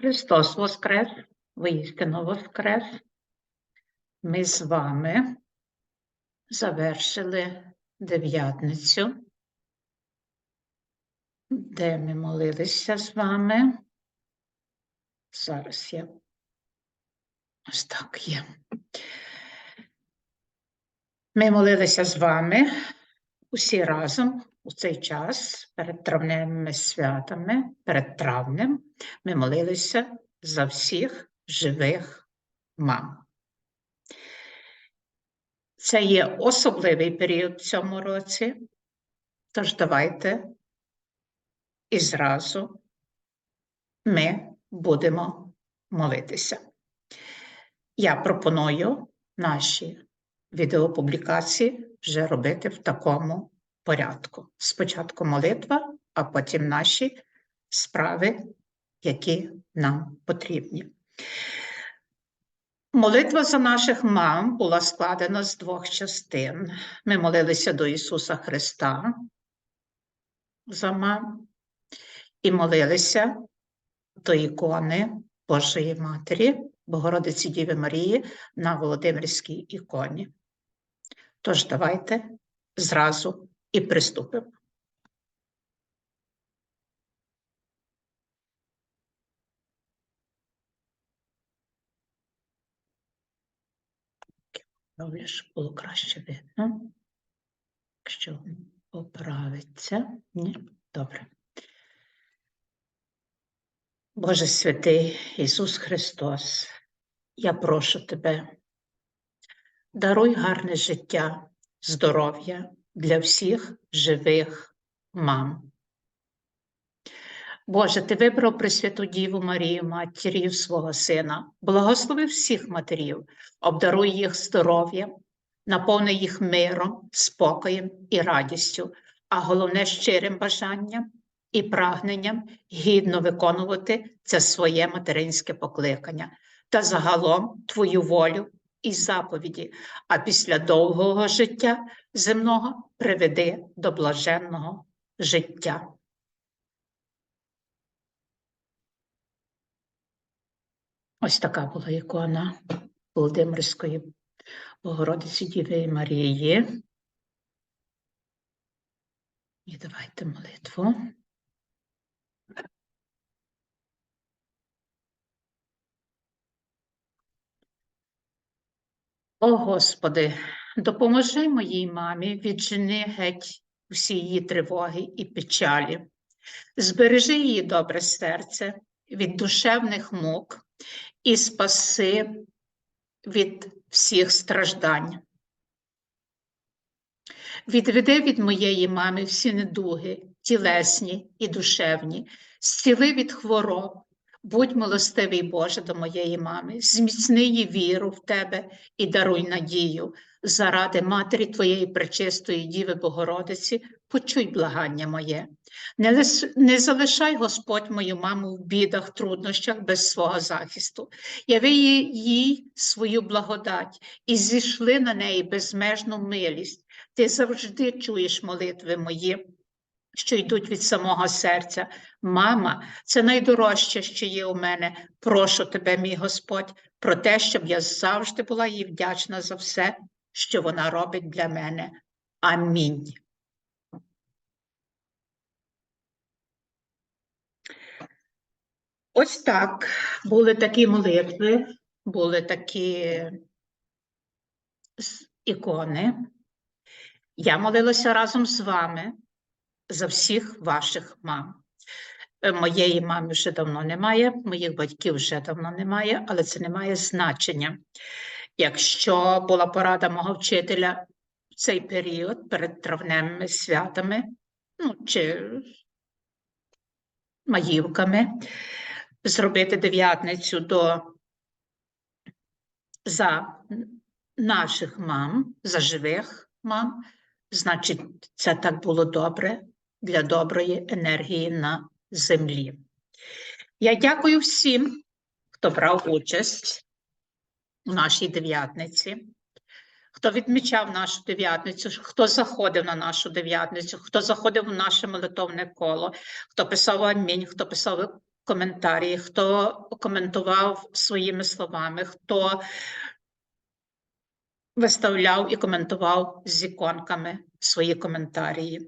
Христос Воскрес, воістину Воскрес. Ми з вами завершили дев'ятницю, де ми молилися з вами. Зараз я ось так є. Ми молилися з вами усі разом у цей час перед травневими святами, перед травнем. Ми молилися за всіх живих мам. Це є особливий період в цьому році, тож давайте і зразу ми будемо молитися. Я пропоную наші відеопублікації вже робити в такому порядку. Спочатку молитва, а потім наші справи, які нам потрібні. Молитва за наших мам була складена з двох частин. Ми молилися до Ісуса Христа за мам і молилися до ікони Божої Матері, Богородиці Діви Марії на Володимирській іконі. Тож давайте зразу і приступимо. Добре, щоб було краще видно. Якщо поправиться. Ні, добре. Боже святий Ісус Христос, я прошу Тебе, даруй гарне життя, здоров'я для всіх живих мам. Боже, Ти вибрав Пресвяту Діву Марію, матір'ю свого Сина, благослови всіх матерів, обдаруй їх здоров'ям, наповни їх миром, спокоєм і радістю, а головне щирим бажанням і прагненням гідно виконувати це своє материнське покликання та загалом Твою волю і заповіді, а після довгого життя земного приведи до блаженного життя. Ось така була ікона Володимирської Богородиці Діви Марії. І давайте молитву. О Господи, допоможи моїй мамі віджени геть всі її тривоги і печалі. Збережи її добре серце від душевних мук і спаси від всіх страждань. Відведи від моєї мами всі недуги, тілесні і душевні, зціли від хвороб, будь милостивий Боже до моєї мами, зміцни її віру в Тебе і даруй надію. Заради Матері Твоєї пречистої Діви Богородиці, почуй благання моє. Не, лиш, не залишай Господь мою маму в бідах, труднощах без свого захисту. Яви їй свою благодать і зійшли на неї безмежну милість. Ти завжди чуєш молитви мої, що йдуть від самого серця. Мама, це найдорожче, що є у мене. Прошу тебе, мій Господь, про те, щоб я завжди була їй вдячна за все, що вона робить для мене. Амінь. Ось так були такі молитви, були такі ікони. Я молилася разом з вами за всіх ваших мам. Е, Моєї мами вже давно немає, моїх батьків вже давно немає, але це не має значення. Якщо була порада мого вчителя в цей період перед травневими святами, ну чи маївками, зробити дев'ятницю до за наших мам, за живих мам, значить, це так було добре для доброї енергії на землі. Я дякую всім, хто брав участь у нашій дев'ятниці, хто відмічав нашу дев'ятницю, хто заходив на нашу дев'ятницю, хто заходив у наше молитовне коло, хто писав амінь, хто писав коментарі, хто коментував своїми словами, хто виставляв і коментував з іконками свої коментарі.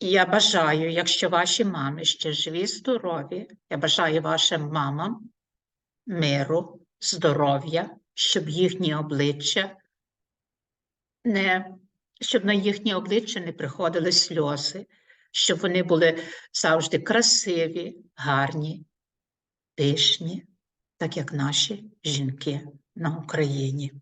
І я бажаю, якщо ваші мами ще живі, здорові, я бажаю вашим мамам миру, здоров'я, щоб їхні обличчя не щоб на їхнє обличчя не приходили сльози, щоб вони були завжди красиві, гарні, пишні, так як наші жінки на Україні.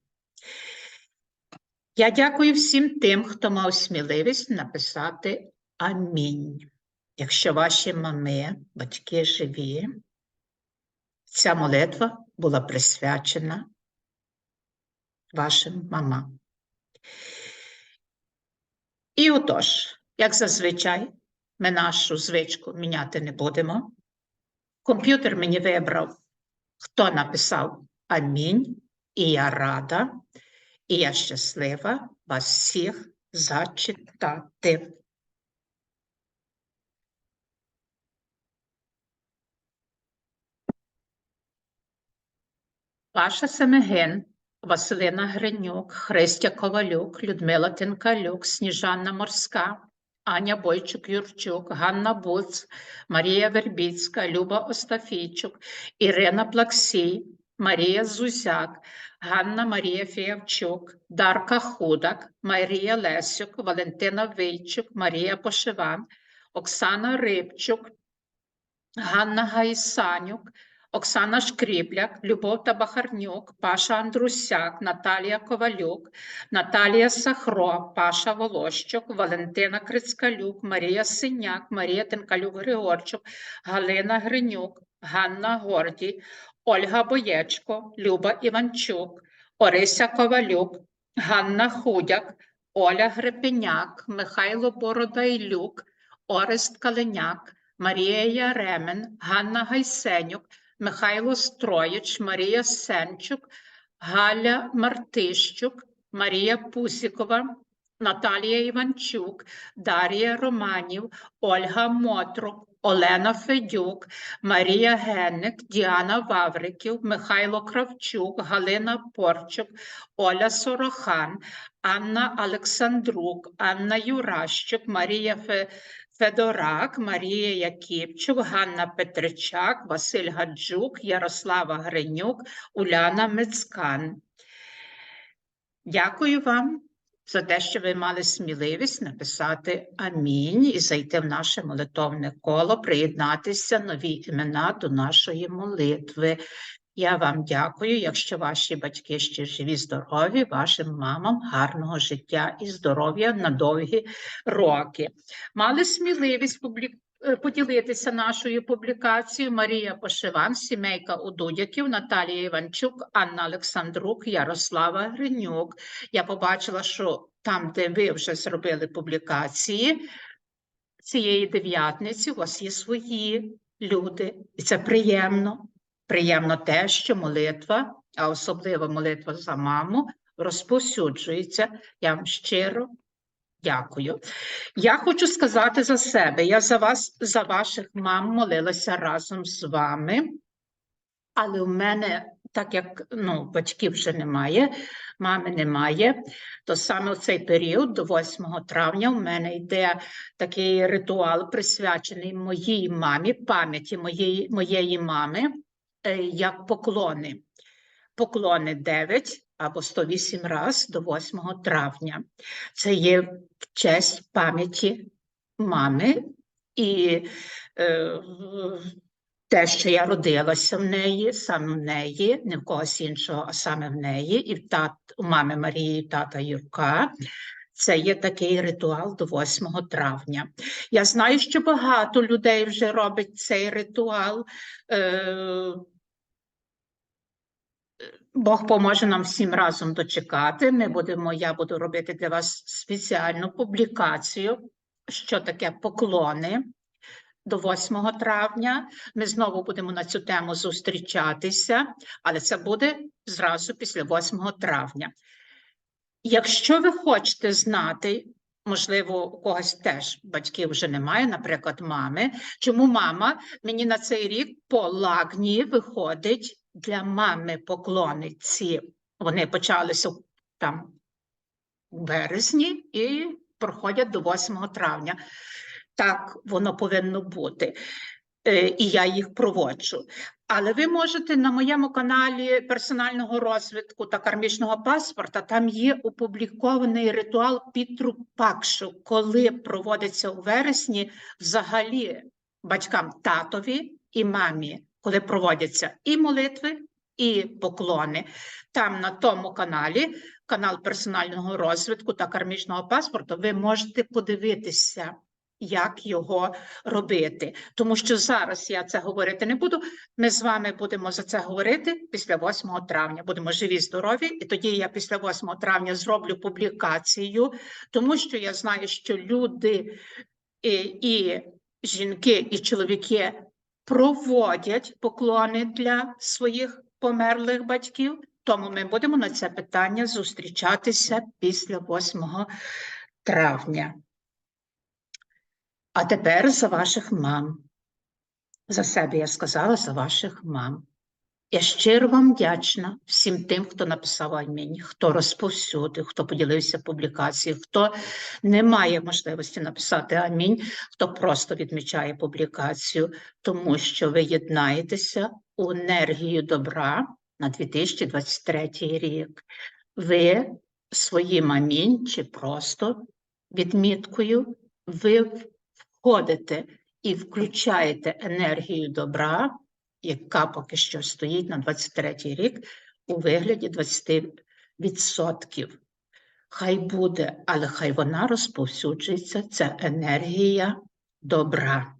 Я дякую всім тим, хто мав сміливість написати Амінь. Якщо ваші мами, батьки живі, ця молитва була присвячена вашим мамам. І отож, як зазвичай, ми нашу звичку міняти не будемо. Комп'ютер мені вибрав, хто написав Амінь, і я рада, і я щаслива вас всіх зачитати. Паша Семеген, Василина Гринюк, Христя Ковалюк, Людмила Тинкалюк, Сніжанна Морська, Аня Бойчук-Юрчук, Ганна Буц, Марія Вербіцька, Люба Остафійчук, Ірина Плаксій, Марія Зузяк, Ганна Марія Фіявчук, Дарка Худак, Марія Лесюк, Валентина Вийчук, Марія Пошиван, Оксана Рибчук, Ганна Гайсанюк, Оксана Шкріпляк, Любов Табахарнюк, Паша Андрусяк, Наталія Ковалюк, Наталія Сахро, Паша Волощук, Валентина Крицкалюк, Марія Синяк, Марія Тенкалюк Григорчук, Галина Гринюк, Ганна Гордій, Ольга Боєчко, Люба Іванчук, Орися Ковалюк, Ганна Худяк, Оля Гребеняк, Михайло Бородайлюк, Орест Калиняк, Марія Яремен, Ганна Гайсенюк, Михайло Строїч, Марія Сенчук, Галя Мартищук, Марія Пусікова, Наталія Іванчук, Дар'я Романів, Ольга Мотрук, Олена Федюк, Марія Генник, Діана Вавриків, Михайло Кравчук, Галина Порчук, Оля Сорохан, Анна Олександрук, Анна Юращук, Марія. Федорак, Марія Яківчук, Ганна Петричак, Василь Гаджук, Ярослава Гринюк, Уляна Мицкан. Дякую вам за те, що ви мали сміливість написати Амінь і зайти в наше молитовне коло, приєднатися нові імена до нашої молитви. Я вам дякую, якщо ваші батьки ще живі, здорові, вашим мамам гарного життя і здоров'я на довгі роки. Мали сміливість публі... е, поділитися нашою публікацією Марія Пошиван, сімейка Удудяків, Наталія Іванчук, Анна Олександрук, Ярослава Гринюк. Я побачила, що там, де ви вже зробили публікації цієї дев'ятниці, у вас є свої люди, і це приємно. Приємно те, що молитва, а особливо молитва за маму, розповсюджується. Я вам щиро дякую. Я хочу сказати за себе. Я за вас, за ваших мам молилася разом з вами, але у мене, так як ну, батьків вже немає, мами немає, то саме в цей період, до 8 травня, у мене йде такий ритуал, присвячений моїй мамі, пам'яті моєї, моєї мами як поклони. Поклони 9 або 108 раз до 8 травня. Це є в честь пам'яті мами і е, те, що я родилася в неї, саме в неї, не в когось іншого, а саме в неї, і в тат, у мами Марії, тата Юрка. Це є такий ритуал до 8 травня. Я знаю, що багато людей вже робить цей ритуал. Е, Бог поможе нам всім разом дочекати. Ми будемо, я буду робити для вас спеціальну публікацію, що таке поклони до 8 травня. Ми знову будемо на цю тему зустрічатися, але це буде зразу після 8 травня. Якщо ви хочете знати можливо, у когось теж батьків вже немає, наприклад, мами. Чому мама мені на цей рік по лагні виходить для мами поклонниці? Вони почалися там у березні і проходять до 8 травня. Так воно повинно бути. Е, І я їх проводжу. Але ви можете на моєму каналі персонального розвитку та кармічного паспорта, там є опублікований ритуал Пітрупакшу, коли проводиться у вересні взагалі батькам татові і мамі, коли проводяться і молитви, і поклони. Там на тому каналі, канал персонального розвитку та кармічного паспорту, ви можете подивитися. Як його робити, тому що зараз я це говорити не буду. Ми з вами будемо за це говорити після 8 травня. Будемо живі, здорові, і тоді я після 8 травня зроблю публікацію, тому що я знаю, що люди і, і жінки, і чоловіки проводять поклони для своїх померлих батьків. Тому ми будемо на це питання зустрічатися після 8 травня. А тепер за ваших мам. За себе я сказала, за ваших мам. Я щиро вам вдячна всім тим, хто написав амінь, хто розповсюдив, хто поділився публікацією, хто не має можливості написати амінь, хто просто відмічає публікацію, тому що ви єднаєтеся у енергію добра на 2023 рік. Ви своїм амінь чи просто відміткою, ви входите і включаєте енергію добра, яка поки що стоїть на 23-й рік у вигляді 20%. Хай буде, але хай вона розповсюджується, це енергія добра.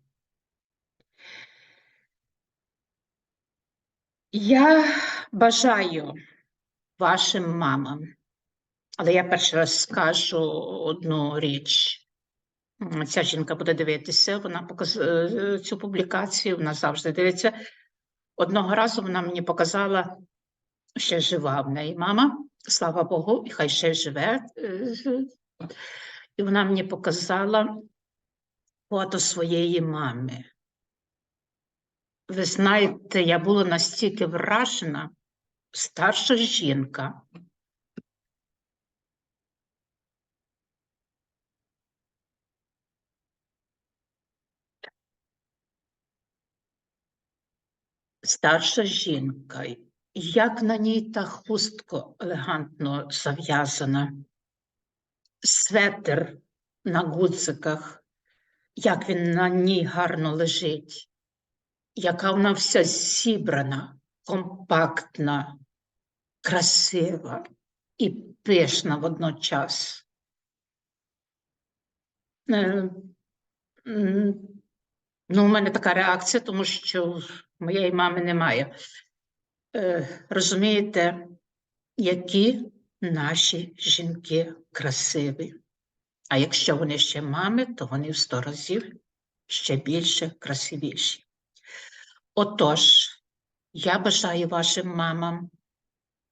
Я бажаю вашим мамам, але я перший раз скажу одну річ. Ця жінка буде дивитися, вона показ... е, цю публікацію, вона завжди дивиться. Одного разу вона мені показала, ще жива в неї мама, слава Богу, і хай ще живе. е, І вона мені показала фото своєї мами. Ви знаєте, я була настільки вражена, старша жінка. Старша жінка, як на ній та хустко елегантно зав'язана, светр на гудзиках, як він на ній гарно лежить, яка вона вся зібрана, компактна, красива і пишна водночас. Ну, у мене така реакція, тому що моєї мами немає. Е, розумієте, які наші жінки красиві. А якщо вони ще мами, то вони в сто разів ще більше красивіші. Отож, я бажаю вашим мамам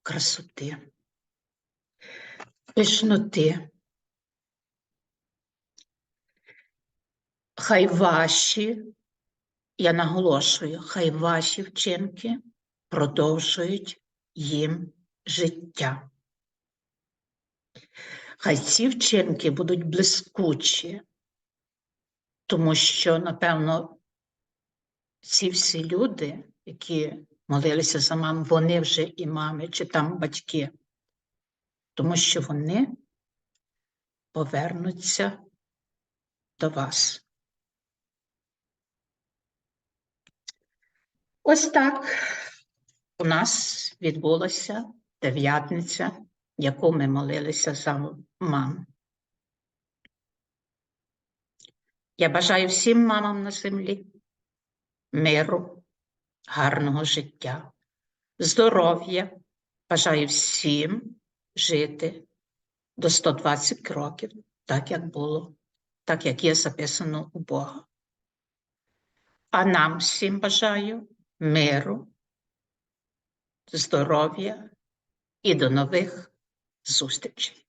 красоти, пишноти. Хай ваші, я наголошую, хай ваші вчинки продовжують їм життя. Хай ці вчинки будуть блискучі, тому що, напевно, ці всі люди, які молилися за маму, вони вже і мами, чи там батьки, тому що вони повернуться до вас. Ось так у нас відбулася дев'ятниця, яку ми молилися за мам. Я бажаю всім мамам на землі миру, гарного життя, здоров'я. Бажаю всім жити до 120 років, так як було, так як є записано у Бога. А нам всім бажаю миру, здоров'я і до нових зустрічей.